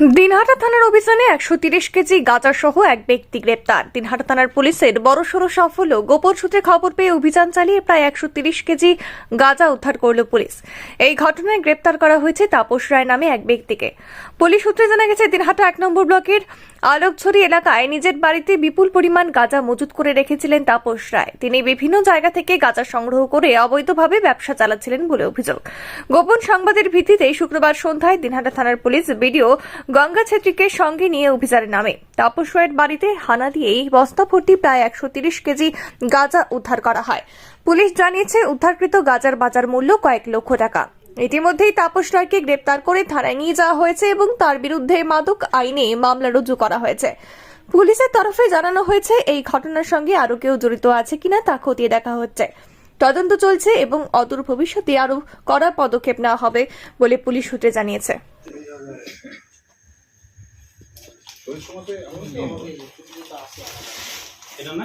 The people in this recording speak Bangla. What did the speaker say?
দিনহাটা থানার অভিযানে একশো তিরিশ কেজি গাঁজা সহ এক ব্যক্তি গ্রেপ্তার। দিনহাটা থানার পুলিশের বড়সড় সাফল্য গোপন সূত্রে খবর পেয়ে অভিযান চালিয়ে প্রায় একশো তিরিশ কেজি গাঁজা উদ্ধার করল পুলিশ। এই ঘটনায় গ্রেপ্তার করা হয়েছে তাপস রায় নামে এক ব্যক্তিকে। পুলিশ সূত্রে জানা গেছে, দিনহাটা এক নম্বর ব্লকের আলোকছড়ি এলাকায় নিজের বাড়িতে বিপুল পরিমাণ গাঁজা মজুত করে রেখেছিলেন তাপস রায়। তিনি বিভিন্ন জায়গা থেকে গাঁজা সংগ্রহ করে অবৈধভাবে ব্যবসা চালাচ্ছিলেন বলে অভিযোগ। গোপন সংবাদের ভিত্তিতে শুক্রবার সন্ধ্যায় দিনহাটা থানার পুলিশ বিডিও গঙ্গা ছেত্রীকে সঙ্গে নিয়ে অভিযানে নামে। তাপস রায়ের বাড়িতে হানা দিয়েই বস্তা ভর্তি প্রায় একশো কেজি গাঁজা উদ্ধার করা হয়। পুলিশ জানিয়েছে, উদ্ধারকৃত গাঁজার বাজার মূল্য কয়েক লক্ষ টাকা। ইতিমধ্যেই তাপস রায়কে গ্রেপ্তার করে থানায় নিয়ে যাওয়া হয়েছে এবং তার বিরুদ্ধে মাদক আইনে মামলা রুজু করা হয়েছে। পুলিশের তরফে জানানো হয়েছে এই ঘটনার সঙ্গে আরও কেউ জড়িত আছে কিনা তা খতিয়ে দেখা হচ্ছে। তদন্ত চলছে এবং অদূর ভবিষ্যতে আরও কড়া পদক্ষেপ নেওয়া হবে বলে পুলিশ সূত্রে জানিয়েছে। এটা না?